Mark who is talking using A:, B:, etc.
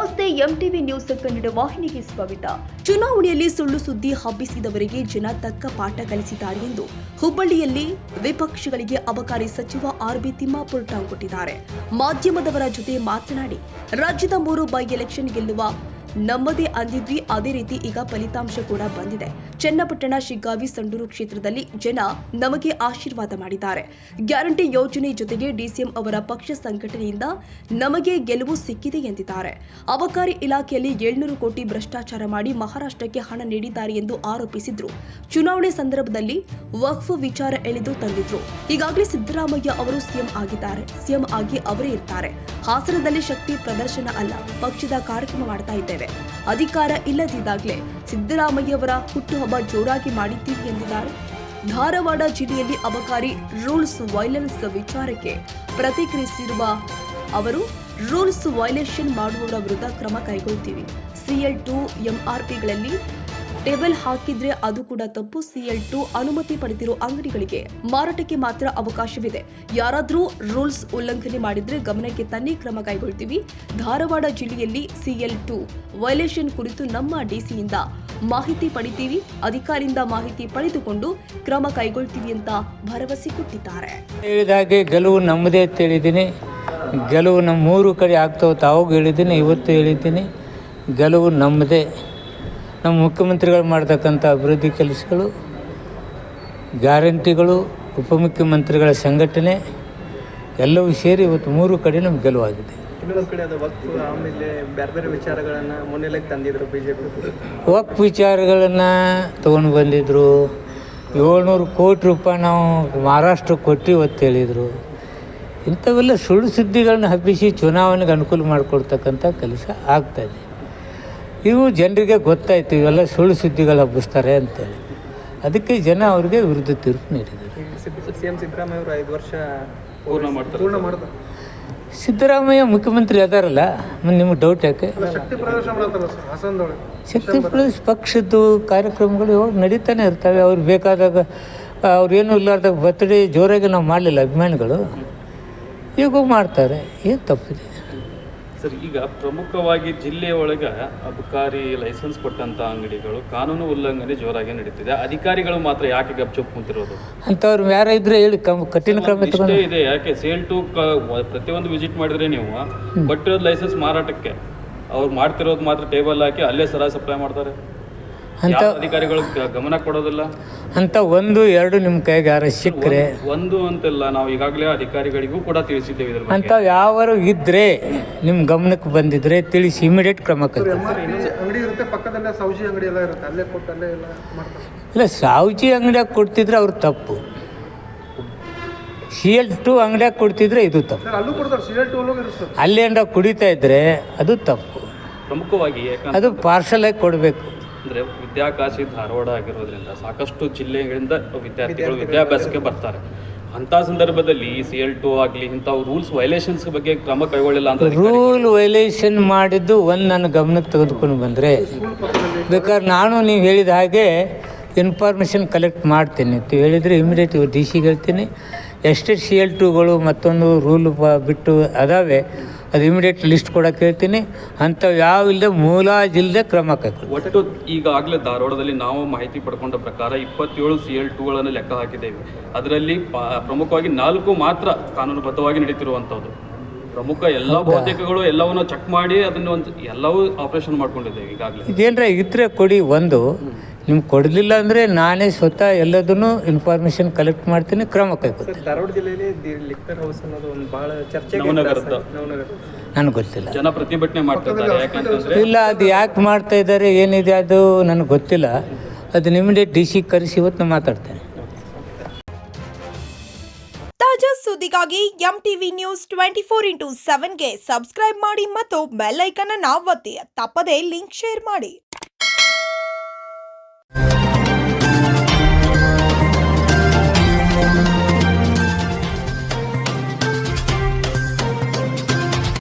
A: ಎರಡು ವಾಹಿನಿಗೆ ಸ್ವಾಗತ. ಚುನಾವಣೆಯಲ್ಲಿ ಸುಳ್ಳು ಸುದ್ದಿ ಹಬ್ಬಿಸಿದವರಿಗೆ ಜನ ತಕ್ಕ ಪಾಠ ಕಲಿಸಿದ್ದಾರೆ ಎಂದು ಹುಬ್ಬಳ್ಳಿಯಲ್ಲಿ ವಿಪಕ್ಷಗಳಿಗೆ ಅಬಕಾರಿ ಸಚಿವ ಆರ್ ಬಿ ತಿಮ್ಮಾಪುರ್ ಟಾಂಗ್ ಕೊಟ್ಟಿದ್ದಾರೆ. ಮಾಧ್ಯಮದವರ ಜೊತೆ ಮಾತನಾಡಿ, ರಾಜ್ಯದ ಮೂರು ಬೈ ಎಲೆಕ್ಷನ್ ಗೆಲ್ಲುವ ನಮ್ಮದೇ ಅಂದಿದ್ವಿ, ಅದೇ ರೀತಿ ಈಗ ಫಲಿತಾಂಶ ಕೂಡ ಬಂದಿದೆ. ಚನ್ನಪಟ್ಟಣ ಶಿಗ್ಗಾವಿ ಸಂಡೂರು ಕ್ಷೇತ್ರದಲ್ಲಿ ಜನ ನಮಗೆ ಆಶೀರ್ವಾದ ಮಾಡಿದ್ದಾರೆ. ಗ್ಯಾರಂಟಿ ಯೋಜನೆ ಜೊತೆಗೆ ಡಿಸಿಎಂ ಅವರ ಪಕ್ಷ ಸಂಘಟನೆಯಿಂದ ನಮಗೆ ಗೆಲುವು ಸಿಕ್ಕಿದೆ ಎಂದಿದ್ದಾರೆ. ಅಬಕಾರಿ ಇಲಾಖೆಯಲ್ಲಿ ಏಳ್ನೂರು ಕೋಟಿ ಭ್ರಷ್ಟಾಚಾರ ಮಾಡಿ ಮಹಾರಾಷ್ಟ್ರಕ್ಕೆ ಹಣ ನೀಡಿದ್ದಾರೆ ಎಂದು ಆರೋಪಿಸಿದ್ರು. ಚುನಾವಣೆ ಸಂದರ್ಭದಲ್ಲಿ ವಕ್ಫ್ ವಿಚಾರ ಎಳೆದು ತಂದಿದ್ರು. ಈಗಾಗಲೇ ಸಿದ್ದರಾಮಯ್ಯ ಅವರು ಸಿಎಂ ಆಗಿದ್ದಾರೆ. ಸಿಎಂ ಆಗಿ ಅವರೇ ಇರ್ತಾರೆ. ಹಾಸನದಲ್ಲಿ ಶಕ್ತಿ ಪ್ರದರ್ಶನ ಅಲ್ಲ, ಪಕ್ಷದ ಕಾರ್ಯಕ್ರಮ ಮಾಡ್ತಾ ಇದ್ದೇವೆ. ಅಧಿಕಾರ ಇಲ್ಲದಿದ್ದಾಗಲೇ ಸಿದ್ದರಾಮಯ್ಯವರ ಹುಟ್ಟುಹಬ್ಬ ಜೋರಾಗಿ ಮಾಡಿದ್ದೀವಿ ಎಂದಿದ್ದಾರೆ. ಧಾರವಾಡ ಜಿಲ್ಲೆಯಲ್ಲಿ ಅಬಕಾರಿ ರೂಲ್ಸ್ ವೈಲೆನ್ಸ್ ವಿಚಾರಕ್ಕೆ ಪ್ರತಿಕ್ರಿಯಿಸಿರುವ ಅವರು, ರೂಲ್ಸ್ ವೈಲೇಷನ್ ಮಾಡುವವರ ವಿರುದ್ಧ ಕ್ರಮ ಕೈಗೊಳ್ತೀವಿ. ಸಿಎಲ್ ಟು ಎಂಆರ್ಪಿಗಳಲ್ಲಿ ಟೇಬಲ್ ಹಾಕಿದ್ರೆ ಅದು ಕೂಡ ತಪ್ಪು. ಸಿಎಲ್ ಟು ಅನುಮತಿ ಪಡೆದಿರೋ ಅಂಗಡಿಗಳಿಗೆ ಮಾರಾಟಕ್ಕೆ ಮಾತ್ರ ಅವಕಾಶವಿದೆ. ಯಾರಾದರೂ ರೂಲ್ಸ್ ಉಲ್ಲಂಘನೆ ಮಾಡಿದ್ರೆ ಗಮನಕ್ಕೆ ತನ್ನಿ ಕ್ರಮ ಕೈಗೊಳ್ತೀವಿ. ಧಾರವಾಡ ಜಿಲ್ಲೆಯಲ್ಲಿ ಸಿಎಲ್ ಟು ವೈಲೇಷನ್ ಕುರಿತು ನಮ್ಮ ಡಿಸಿಯಿಂದ ಮಾಹಿತಿ ಪಡಿತೀವಿ. ಅಧಿಕಾರಿಯಿಂದ ಮಾಹಿತಿ ಪಡೆದುಕೊಂಡು ಕ್ರಮ ಕೈಗೊಳ್ತೀವಿ ಅಂತ ಭರವಸೆ ಕೊಟ್ಟಿದ್ದಾರೆ.
B: ಹೇಳಿದ ಹಾಗೆ ಗೆಲುವು ನಮ್ಮದೇ ಅಂತ ಹೇಳಿದ್ದೀನಿ. ಗೆಲುವು ನಮ್ಮ ಮೂರು ಕಡೆ ಆಗ್ತಾವೆ ತಾವಾಗ ಹೇಳಿದ್ದೀನಿ. ಇವತ್ತು ಹೇಳಿದ್ದೀನಿ. ಗೆಲುವು ನಮ್ಮದೇ. ನಮ್ಮ ಮುಖ್ಯಮಂತ್ರಿಗಳು ಮಾಡ್ತಕ್ಕಂಥ ಅಭಿವೃದ್ಧಿ ಕೆಲಸಗಳು ಗ್ಯಾರಂಟಿಗಳು ಉಪಮುಖ್ಯಮಂತ್ರಿಗಳ ಸಂಘಟನೆ ಎಲ್ಲವೂ ಸೇರಿ ಇವತ್ತು ಮೂರು ಕಡೆ ನಮ್ಗೆ ಗೆಲುವಾಗಿದೆ. ವಕ್ ವಿಚಾರಗಳನ್ನು ತೊಗೊಂಡು ಬಂದಿದ್ದರು ಏಳ್ನೂರು ಕೋಟಿ ರೂಪಾಯಿ ನಾವು ಮಹಾರಾಷ್ಟ್ರಕ್ಕೆ ಕೊಟ್ಟು ಇವತ್ತು ಹೇಳಿದರು. ಇಂಥವೆಲ್ಲ ಸುಳ್ಳು ಸುದ್ದಿಗಳನ್ನ ಹಬ್ಬಿಸಿ ಚುನಾವಣೆಗೆ ಅನುಕೂಲ ಮಾಡಿಕೊಡ್ತಕ್ಕಂಥ ಕೆಲಸ ಆಗ್ತಾಯಿದೆ ಇವು ಜನರಿಗೆ ಗೊತ್ತಾಯ್ತು ಇವೆಲ್ಲ ಸುಳ್ಳು ಸುದ್ದಿಗಳು ಹಬ್ಬಿಸ್ತಾರೆ ಅಂತೇಳಿ. ಅದಕ್ಕೆ ಜನ ಅವ್ರಿಗೆ ವಿರುದ್ಧ ತೀರ್ಪು ನೀಡಿದರು
C: ಸಿಎಂ ಸಿದ್ದರಾಮಯ್ಯ ಅವರು ಐದು ವರ್ಷ ಪೂರ್ಣ ಮಾಡ್ತಾರೆ. ಪೂರ್ಣ ಮಾಡ್ತಾರೆ.
B: ಸಿದ್ದರಾಮಯ್ಯ ಮುಖ್ಯಮಂತ್ರಿ ಅದಾರಲ್ಲ ನಿಮ್ಗೆ ಡೌಟ್ ಯಾಕೆ?
C: ಶಕ್ತಿ
B: ಪ್ರದೇಶ ಪಕ್ಷದ್ದು ಕಾರ್ಯಕ್ರಮಗಳು ಇವಾಗ ನಡೀತಾನೆ ಇರ್ತವೆ. ಅವ್ರು ಬೇಕಾದಾಗ ಏನು ಇಲ್ಲಾರ್ದಾಗ ಬರ್ತಡೇ ಜೋರಾಗಿ ನಾವು ಮಾಡಲಿಲ್ಲ ಅಭಿಮಾನಿಗಳು. ಈಗ ಮಾಡ್ತಾರೆ. ಏನು ತಪ್ಪಿದೆ?
D: ಸರ್ ಈಗ ಪ್ರಮುಖವಾಗಿ ಜಿಲ್ಲೆಯ ಒಳಗೆ ಅಬಕಾರಿ ಲೈಸೆನ್ಸ್ ಕೊಟ್ಟಂತ ಅಂಗಡಿಗಳು ಕಾನೂನು ಉಲ್ಲಂಘನೆ ಜೋರಾಗಿ ನಡೀತಿದೆ. ಅಧಿಕಾರಿಗಳು ಮಾತ್ರ ಯಾಕೆ ಗಪ್ಚುಪ್ ಕುಂತಿರೋದು?
B: ಅಂಥವ್ರು ಯಾರ ಇದ್ರೆ ಹೇಳಿ ಕಠಿಣ ಕ್ರಮ
D: ಇಷ್ಟೇ ಇದೆ. ಯಾಕೆ ಸೇಲ್ ಟು ಪ್ರತಿಯೊಂದು ವಿಸಿಟ್ ಮಾಡಿದ್ರೆ ನೀವು ಕೊಟ್ಟಿರೋದು ಲೈಸೆನ್ಸ್ ಮಾರಾಟಕ್ಕೆ. ಅವ್ರು ಮಾಡ್ತಿರೋದು ಮಾತ್ರ ಟೇಬಲ್ ಹಾಕಿ ಅಲ್ಲೇ ಸರ ಸಪ್ಲೈ ಮಾಡ್ತಾರೆ.
B: ಅಂತ
D: ಅಧಿಕಾರಿಗಳು ಗಮನ ಕೊಡೋದಿಲ್ಲ?
B: ಅಂತ ಒಂದು ಎರಡು ನಿಮ್ಮ ಕೈಗೆ ಯಾರು ಸಿಕ್ಕರೆ
D: ಒಂದು ಅಂತಲ್ಲ ನಾವು ಈಗಾಗಲೇ ಅಧಿಕಾರಿಗಳಿಗೂ ಕೂಡ ತಿಳಿಸಿದ್ದೇವೆ ಇದ್ರ ಬಗ್ಗೆ.
B: ಅಂಥವು ಯಾವರು ಇದ್ದರೆ ನಿಮ್ಮ ಗಮನಕ್ಕೆ ಬಂದಿದ್ರೆ ತಿಳಿಸಿ ಇಮಿಡಿಯೇಟ್ ಕ್ರಮ ಕೈಗೊಳ್ಳಿ.
C: ಅಂಗಡಿ ಇರುತ್ತೆ ಪಕ್ಕದಲ್ಲೇ ಸೌಜಿ ಅಂಗಡಿ ಎಲ್ಲ ಇರುತ್ತೆ ಅಲ್ಲೇ ಕೊಟ್ಟು ಅಲ್ಲೇ ಎಲ್ಲ ಮಾಡ್ತಾರೆ.
B: ಇಲ್ಲ ಸಾವುಜಿ ಅಂಗಡಿಯಾಗ ಕೊಡ್ತಿದ್ರೆ ಅವ್ರು ತಪ್ಪು. ಸಿ ಎಲ್ ಟು ಅಂಗಡಿಯಾಗ ಕೊಡ್ತಿದ್ರೆ ಇದು ತಪ್ಪು.
C: ಸರ್ ಅಲ್ಲೂ ಕೊಡ್ತಾರೆ ಸಿಗರೇಟ್ ಒಳಗೆ ಇರುತ್ತೆ.
B: ಅಲ್ಲಿ ಅಂಡ ಕುಡಿತಾ ಇದ್ರೆ ಅದು ತಪ್ಪು.
D: ಪ್ರಮುಖವಾಗಿ ಅದು
B: ಅದು ಪಾರ್ಸಲಾಗಿ ಕೊಡಬೇಕು.
D: ಅಂದ್ರೆ ವಿದ್ಯಾಕಾಶಿ ಧಾರವಾಡ ಆಗಿರೋದ್ರಿಂದ ಸಾಕಷ್ಟು ಜಿಲ್ಲೆಗಳಿಂದ ವಿದ್ಯಾರ್ಥಿಗಳು ವಿದ್ಯಾಭ್ಯಾಸಕ್ಕೆ ಬರ್ತಾರೆ. ಅಂತ ಸಂದರ್ಭದಲ್ಲಿ ಸಿ ಎಲ್ ಟು ಆಗಲಿ ಇಂಥವು ರೂಲ್ಸ್ ವೈಲೇಷನ್ಸ್ ಬಗ್ಗೆ ಕ್ರಮ ಕೈಗೊಳ್ಳಿಲ್ಲ ಅಂತ
B: ರೂಲ್ ವೈಲೇಷನ್ ಮಾಡಿದ್ದು ಒಂದು ನನ್ನ ಗಮನಕ್ಕೆ ತೆಗೆದುಕೊಂಡು ಬಂದರೆ ಬೇಕಾದ್ರೆ ನಾನು ನೀವು ಹೇಳಿದ ಹಾಗೆ ಇನ್ಫಾರ್ಮೇಷನ್ ಕಲೆಕ್ಟ್ ಮಾಡ್ತೀನಿ. ಅಂತ ಹೇಳಿದರೆ ಇಮಿಡಿಯೇಟ್ ಡಿ ಸಿಗೆ ಹೇಳ್ತೀನಿ. ಎಷ್ಟೆಷ್ಟು ಸಿ ಎಲ್ ಟುಗಳು ಮತ್ತೊಂದು ರೂಲ್ ಬಿಟ್ಟು ಅದಾವೆ ಅದು ಇಮಿಡಿಯೇಟ್ ಲಿಸ್ಟ್ ಕೊಡಕ್ಕೆ ಹೇಳ್ತೀನಿ ಅಂಥವು ಯಾವ ಇಲ್ಲದೆ ಮೂಲಾಜಿಲ್ಲದೆ ಕ್ರಮ ಕೈಗೊಳ್ಳಿ.
D: ಒಟ್ಟು ಈಗಾಗಲೇ ಧಾರವಾಡದಲ್ಲಿ ನಾವು ಮಾಹಿತಿ ಪಡ್ಕೊಂಡ ಪ್ರಕಾರ ಇಪ್ಪತ್ತೇಳು ಸಿ ಎಲ್ ಟುಗಳನ್ನು ಲೆಕ್ಕ ಹಾಕಿದ್ದೇವೆ. ಅದರಲ್ಲಿ ಪ್ರಮುಖವಾಗಿ ನಾಲ್ಕು ಮಾತ್ರ ಕಾನೂನುಬದ್ಧವಾಗಿ ನಡೀತಿರುವಂಥದ್ದು. ಪ್ರಮುಖ ಎಲ್ಲ ಬಹುತೇಕಗಳು ಎಲ್ಲವನ್ನು ಚೆಕ್ ಮಾಡಿ ಅದನ್ನು ಒಂದು ಎಲ್ಲವೂ ಆಪರೇಷನ್ ಮಾಡ್ಕೊಂಡಿದ್ದೇವೆ ಈಗಾಗಲೇ.
B: ಇದೇನರ ಇದ್ರೆ ಕೊಡಿ ಒಂದು. ನಿಮ್ಗೆ ಕೊಡಲಿಲ್ಲ ಅಂದರೆ ನಾನೇ ಸ್ವತಃ ಎಲ್ಲದನ್ನು ಇನ್ಫಾರ್ಮೇಷನ್ ಕಲೆಕ್ಟ್ ಮಾಡ್ತೀನಿ ಕ್ರಮ ಕೈಗೊಳ್ತೀನಿ.
C: ಧಾರವಾಡ ಜಿಲ್ಲೆಯಲ್ಲಿ ದಿ ಲಿಕ್ಕರ್ ಹೌಸ್ ಅನ್ನೋದು ಒಂದು ಬಹಳ ಚರ್ಚೆಗೆ
D: ನವನಗರದ
C: ನವನಗರ.
B: ನನಗೆ ಗೊತ್ತಿಲ್ಲ.
D: ಜನ ಪ್ರತಿಭಟನೆ
B: ಇಲ್ಲ ಅದು ಯಾಕೆ ಮಾಡ್ತಾ ಇದ್ದಾರೆ ಏನಿದೆ ಅದು ನನಗೆ ಗೊತ್ತಿಲ್ಲ. ಅದು ನಿಮ್ಮದೇ ಡಿ ಸಿ ಕರೆಸಿ ಇವತ್ತು ನಾನು ಮಾತಾಡ್ತೇನೆ.
E: ತಾಜಾ ಸುದ್ದಿಗಾಗಿ M TV news twenty four into ಸೆವೆನ್ಗೆ subscribe ಮಾಡಿ ಮತ್ತು ಬೆಲ್ ಐಕನ್ ಅನ್ನು ಒತ್ತಿ ತಪ್ಪದೇ ಲಿಂಕ್ ಶೇರ್ ಮಾಡಿ.